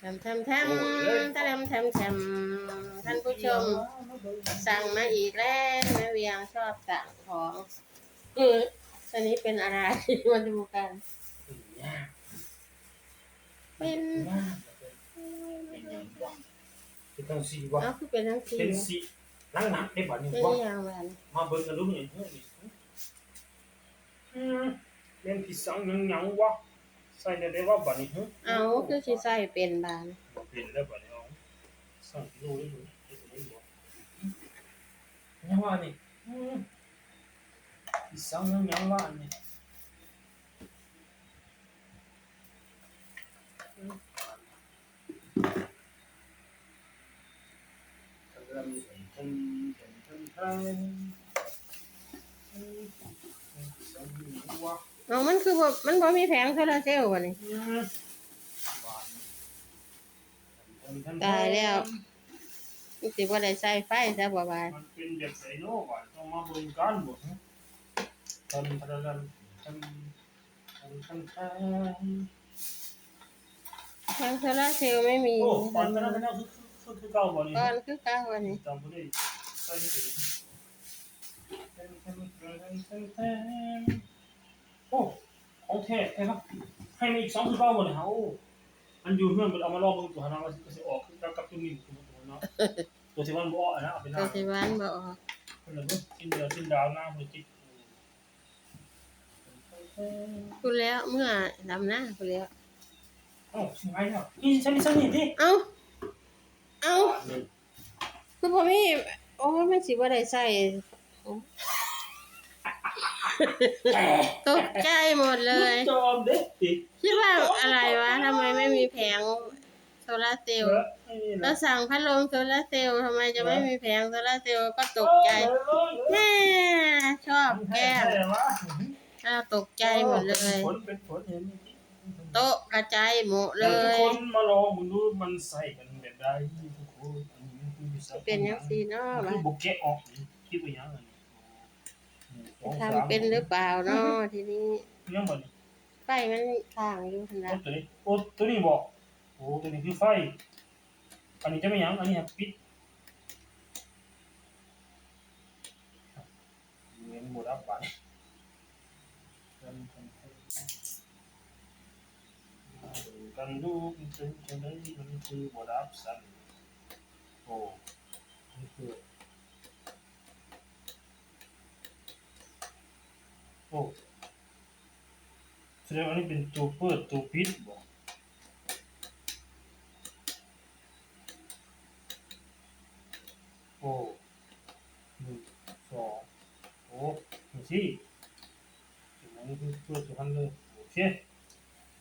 แถมแถมแถมแถมแถมแถมท่านผู้ชม สั่งมาอีกแล้วแม่เวียงชอบสั่งของเอออันนี้เป็นอะไร มาดูกัน เป็นเป็นจังสีวะเอ้าคือเป็นทั้งทีเป็นสีนั่งหนักได้บ่นี่ไม่วะได้ยังวันมาเบิ่งกันดูนี่เฮ้ยนี่อืมเป็นพี่สังยังยังวะ ใส่ได้ได้ว่าบ่นี่ฮะเอาคือสิใส่เป็นบานบ่เป็นแล้วบ่นี่เอาสั่งกิโลได้บ่เฮ็ดได้บ่ยังว่านี่อืมพี่สังยังยังว่านี่ทำทำทำทำทำว่า เอา มันคือบ่มันบ่มีแผงโซลาร์เซลล์วะนี่ตายแล้วมันสิบ่ได้ใส่ไฟซะบ่บาดมันเป็นแบบไสโน่ก่อนต้องมาเบิ่งกันบ่ฮะทำทำทำทำทำทำทำแผงโซลาร์เซลล์ไม่มีโอ้ตอนนั้นนั้นคือคือคือเก่าบ่นี่ก่อนคือเก่าวันนี้จำบ่ได้ใส่ได้ โอ้ของแท้ใช่ครับให้มาอีก2คือเก่าบ่นี่ฮะโอ้มันอยู่เฮือนมันเอามาลองเบิ่งตัวหาว่าสิออกคือกับตัวนี้ตัวเนาะตัวที่มันบ่ออกนะเอาไปตัวน้าสิหวานบ่ออกคนละเบิ่งกินเดียวกินดาวหน้าหัวจิตพูดแล้วเมื่อดำหน้าพูดแล้วเอ้าสิไงเนาะนี่ฉันมีสนิทดิเอ้าเอ้าคือบ่มีโอ้ยมันสิบ่ได้ใส่โอ้ ตกใจหมดเลย จอมเด็กติคิดว่าอะไรวะทำไมไม่มีแผงโซลาร์เซลล์เราสั่งพัดลมโซลาร์เซลล์ทำไมจะไม่มีแผงโซลาร์เซลล์ก็ตกใจแม่ชอบแกล้งอ้าวตกใจหมดเลยผลเป็นผลเห็นโต๊ะกระจายหมดเลทุกยคนมาลองมึงดูมันใส่กันแบบใดทุกคนเป็นยังสีเนาะคือบุกแกะออกคิดว่ายังไง ทำเป็นหรือเปล่าเนาะทีนี้ยังบ่ไฟมันข้างอยู่ขนาดตัวนี้โอ้ตัวนี้บอกโอ้ตัวนี้คือไฟ อันนี้จะไม่ยังอันนี้ปิดเงินหมดอับไปกันดูมันเป็นจังไดมันคือหมดอับสันโอ้นี่คือ โอ้แสดงว่านี่เป็นตัวเปิดตัวปิดบ่โอ้หนึ่งสองโอ้หนึ่งสี่อันนี้คือตัวสุพรรณเลยโอเค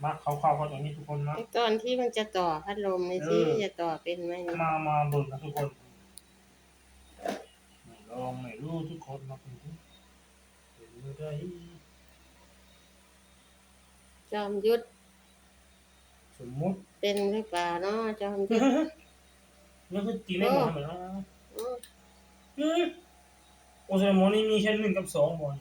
มาเข้าๆกันอย่างนี้ทุกคนนะตอนที่มันจะต่อพัดลมนี่สิเออจะต่อเป็นไหมเนี่ยมามาเบิ่งกันทุกคนลองไม่รู้ทุกคนมาเป็นเป็ นเมื่อใดจอมยุทธสมมุติเป็นหรือเปล่าเนาะจอมยุทธนี่คือตีไม่หมดทำไมเนาะอืมอืมโอ้แสดงว่านี่มีแค่หนึ่งกับสองบอล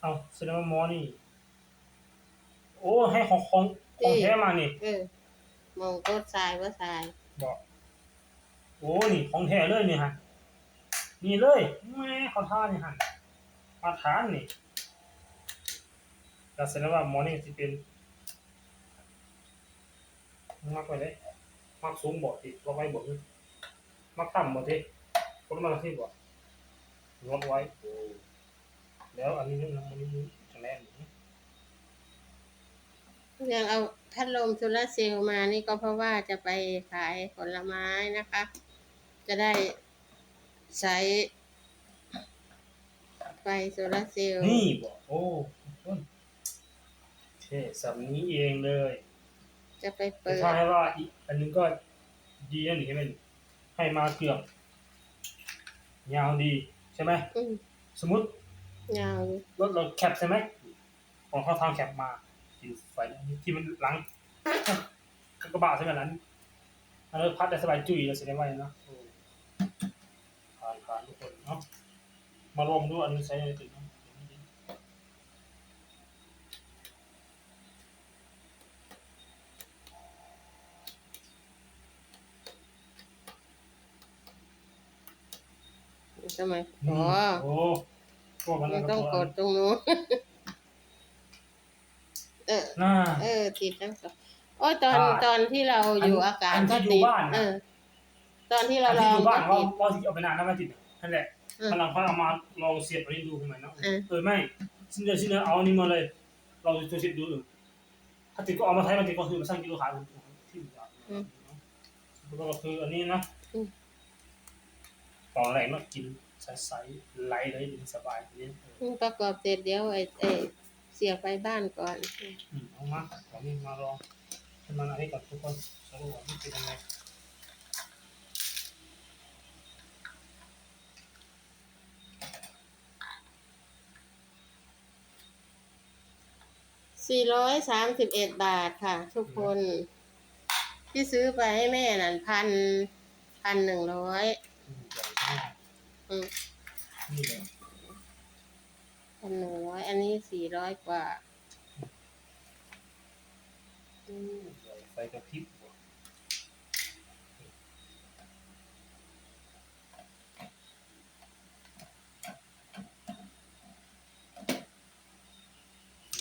เอาแสดงว่ามอนี่ โอ้ ให้ของของ ของแท้มานี่ เออมองโต๊ะทรายว่าทรายบอกโอ้นี่ของแท้เลยนี่ฮะนี่เลยแม่เขาท่านี่ฮะมาทานนี่แต่แสดงว่ามอนี่จะเป็นมักไว้เลยมักสูงบ่ติดล็อกไว้บ่นี่มักต่ำบ่ติคนมาที่บ่ล็อกไว้โอ้แล้วอันนี้นึงอันนี้นึงคะแนนนี่ ยังเอาพัดลมโซลาร์เซลล์มานี่ก็เพราะว่าจะไปขายผลไม้นะคะ จะได้ใช้ไฟโซลาร์เซลล์นี่บ่โอ้ต้นโอเคสับนี้เองเลยจะไปแต่เปิดถ้าให้ว่าอีกอันนึงก็ดีอันนี้ใช่ไหมให้มาเกือบยาวดีใช่ไหมอืมสมมติยาวอยู่รถเราแคปใช่ไหมของเขาทางแคปมา ที่ไฟที่มันหลังกระบะใช่ไหมนั้นอันนั้นพัดได้สบายจุยแล้วแสดงว่าอย่างนั้นโอ้ผ่านผ่านทุกคนเนาะมาลองดูอันนี้ใช้อะไรติดเนาะทำไมอือ๋มอโอ้พวกมันมันก็ต้องตัวกดตรงนู้น เออ น่า เออ ติดทั้งสองโอ้ยตอนอ่าตอนที่เราอยู่อากาศอันที่ก็อยู่ติดบ้านน่ะ เออ ตอนที่เราอันลที่อองยู่ก็บ้านว่าติด ว่าที่เอาไปนานแล้วไม่ติดนั่นแหละอืมกำลังค่อยเอามาลองเสียบอันนี้ดูใหม่เนาะ เออ เออไม่สิ้นเดือนสิ้นเดือนเอาอันนี้มาเลย เราจะเสียบดูเออถ้าติดก็เอามาใช้มันติดก็คือมาสร้างกิโลขายที่อยู่แล้วก็คืออันนี้นะตอนแรกเนาะกินใสๆไหลเลยกินสบายทีนี้อืมประกอบเสร็จเดี๋ยวไอ้ไอ้ เสียบไปบ้านก่อนอืมเอามาตอนนี้มาลองให้มันอันนี้กับทุกคนสรุปว่ามันเป็นยังไงสี่ร้อยสามสิบเอ็ดบาทค่ะ ทุกคน ที่ซื้อไปให้แม่นั่นพันพันหนึ่งร้อยอืมใหญ่มากอืมนี่เลย พันหนึ่งร้อยอันนี้สี่ร้อยกว่า อืมใหญ่ไฟกระพริบว่ะ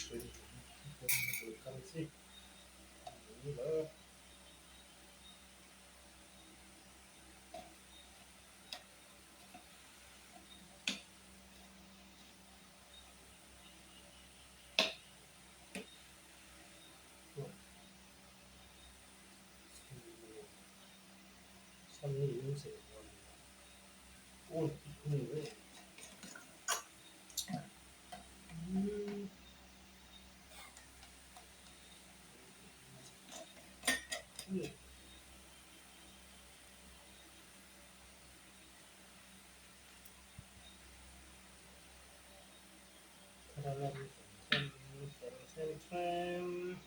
เป็นเป็นดูกันสินี่เลย ฉันนี่รู้สึกว่าโอ้ยนี่เลยอืม นี่ทะเลาะกันทะเลาะกันทะเลาะกัน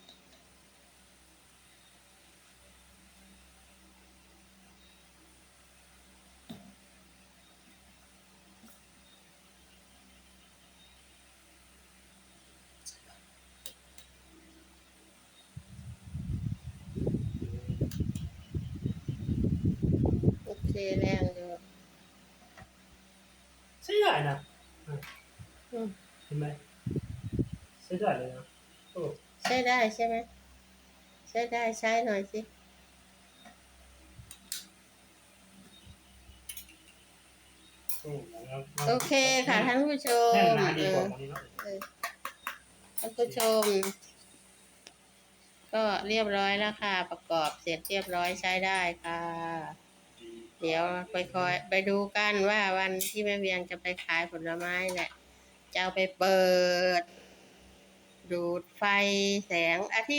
โอเค แรงอยู่ใช่ได้นะอะอืมเห็นไหมใช่ได้เลยนะโอ้ใช้ได้ใช่ไหมใช้ได้ใช้หน่อยสิโอ้นะครับโอเคค่ะท่านผู้ชมแน่นหนาเอดีกอว่าวันนี้เนาะเออท่านผู้ชม ก็เรียบร้อยแล้วค่ะ ประกอบเสร็จเรียบร้อยใช้ได้ค่ะดี เดี๋ยวไปคอยไปดูกันว่าวันที่แม่เวียงจะไปขายผลไม้แหละจะเอาไปเปิด ดูดไฟแสงอาทิตย์